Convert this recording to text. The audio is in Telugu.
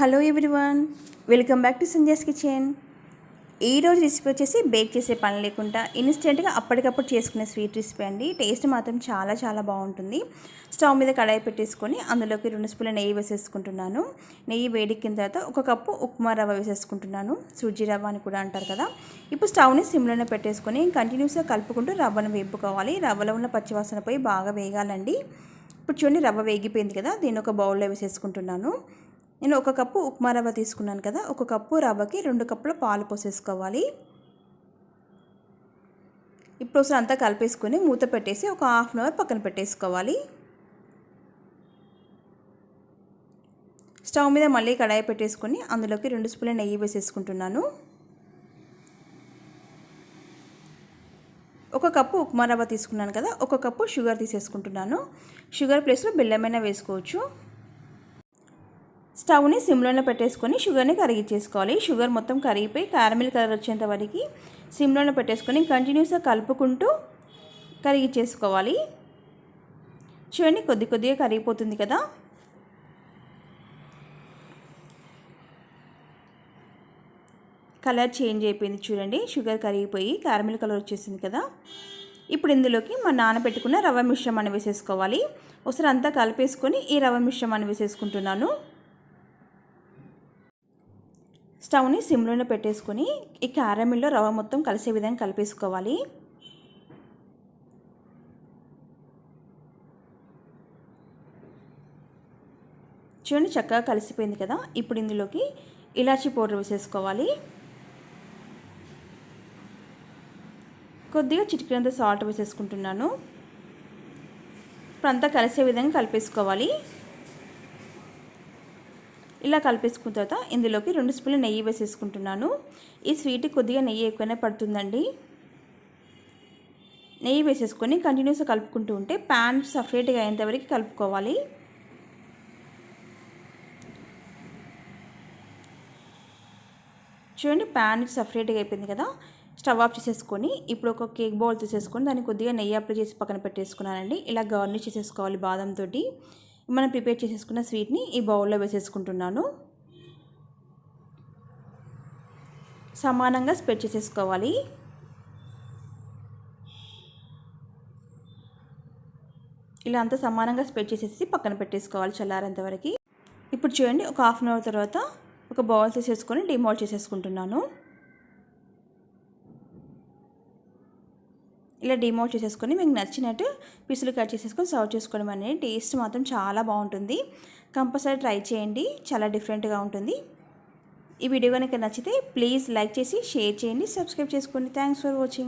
Hello everyone welcome back to Sanjay's kitchen. ఈరోజు రెసిపీ వచ్చేసి బేక్ చేసే పని లేకుండా ఇన్స్టెంట్గా అప్పటికప్పుడు చేసుకునే స్వీట్ రెసిపీ అండి. టేస్ట్ మాత్రం చాలా చాలా బాగుంటుంది. స్టవ్ మీద కడాయి పెట్టేసుకొని అందులోకి రెండు స్పూన్ల నెయ్యి వేసేసుకుంటున్నాను. నెయ్యి వేడెక్కిన తర్వాత ఒక కప్పు ఉప్మా రవ్వ వేసేసుకుంటున్నాను. సూజీ రవ్వ అని కూడా అంటారు కదా. ఇప్పుడు స్టవ్ని సిమ్లోనే పెట్టేసుకొని కంటిన్యూస్గా కలుపుకుంటూ రవ్వను వేపుకోవాలి. రవ్వలో ఉన్న పచ్చివాసన పోయి బాగా వేగాలండి. ఇప్పుడు చూడండి రవ్వ వేగిపోయింది కదా దీన్ని ఒక బౌల్లో వేసేసుకుంటున్నాను. నేను ఒక కప్పు ఉప్మా రవ్వ తీసుకున్నాను కదా ఒక కప్పు రవ్వకి రెండు కప్పుల పాలు పోసేసుకోవాలి. ఇప్పుడు ఒకసారి అంతా కలిపేసుకొని మూత పెట్టేసి ఒక హాఫ్ అన్ అవర్ పక్కన పెట్టేసుకోవాలి. స్టవ్ మీద మళ్ళీ కడాయి పెట్టేసుకొని అందులోకి రెండు స్పూన్ల నెయ్యి వేసేసుకుంటున్నాను. ఒక కప్పు ఉప్మా రవ్వ తీసుకున్నాను కదా ఒక కప్పు షుగర్ తీసేసుకుంటున్నాను. షుగర్ ప్లేస్లో బెల్లమైనా వేసుకోవచ్చు. స్టవ్ని సిమ్లోనే పెట్టేసుకొని షుగర్ని కరిగించేసుకోవాలి. షుగర్ మొత్తం కరిగిపోయి క్యారమిల్ కలర్ వచ్చేంత వరకు సిమ్లోనే పెట్టేసుకొని కంటిన్యూస్గా కలుపుకుంటూ కరిగించేసుకోవాలి. చూడండి కొద్ది కొద్దిగా కరిగిపోతుంది కదా. కలర్ చేంజ్ అయిపోయింది చూడండి షుగర్ కరిగిపోయి క్యారమిల్ కలర్ వచ్చేసింది కదా. ఇప్పుడు ఇందులోకి మా నానబెట్టుకున్న రవ్వ మిశ్రమాన్ని వేసేసుకోవాలి. ఒకసారి అంతా కలిపేసుకొని ఈ రవ్వ మిశ్రమాన్ని వేసేసుకుంటున్నాను. స్టవ్ని సిమ్లోనే పెట్టేసుకొని ఈ క్యారమిల్లో రవ్వ మొత్తం కలిసే విధంగా కలిపేసుకోవాలి. చూడండి చక్కగా కలిసిపోయింది కదా? ఇప్పుడు ఇందులోకి ఇలాచీ పౌడర్ వేసేసుకోవాలి. కొద్దిగా చిటికినంత సాల్ట్ వేసేసుకుంటున్నాను. ఇప్పుడు అంతా కలిసే విధంగా కలిపేసుకోవాలి. ఇలా కలిపేసుకున్న తర్వాత ఇందులోకి రెండు స్పూన్ల నెయ్యి వేసేసుకుంటున్నాను. ఈ స్వీట్ కొద్దిగా నెయ్యి ఎక్కువనే పడుతుందండి. నెయ్యి వేసేసుకొని కంటిన్యూస్గా కలుపుకుంటూ ఉంటే ప్యాన్ సపరేట్గా అయ్యేంతవరకు కలుపుకోవాలి. చూడండి ప్యాన్ సపరేట్గా అయిపోయింది కదా. స్టవ్ ఆఫ్ చేసేసుకొని ఇప్పుడు ఒక కేక్ బౌల్ తీసేసుకొని దాన్ని కొద్దిగా నెయ్యి అప్లై చేసి పక్కన పెట్టేసుకున్నానండి. ఇలా గార్నిష్ చేసేసుకోవాలి బాదంతో మనం ప్రిపేర్ చేసేసుకున్న స్వీట్ని ఈ బౌల్లో వేసేసుకుంటున్నాను. సమానంగా స్ప్రెడ్ చేసేసుకోవాలి. ఇలా అంతా సమానంగా స్ప్రెడ్ చేసేసి పక్కన పెట్టేసుకోవాలి చల్లారేంతవరకు ఇప్పుడు చూడండి ఒక హాఫ్ అన్ అవర్ తర్వాత ఒక బౌల్ తీసేసుకొని డిమోల్డ్ చేసేసుకుంటున్నాను. ఇలా డిమోట్ చేసేసుకొని మీకు నచ్చినట్టు పీసులు కట్ చేసేసుకొని సర్వ్ చేసుకోవడం అనేది టేస్ట్ మాత్రం చాలా బాగుంటుంది. కంపల్సరీ ట్రై చేయండి. చాలా డిఫరెంట్గా ఉంటుంది. ఈ వీడియో కనుక నచ్చితే ప్లీజ్ లైక్ చేసి షేర్ చేయండి. సబ్స్క్రైబ్ చేసుకోండి. Thanks for watching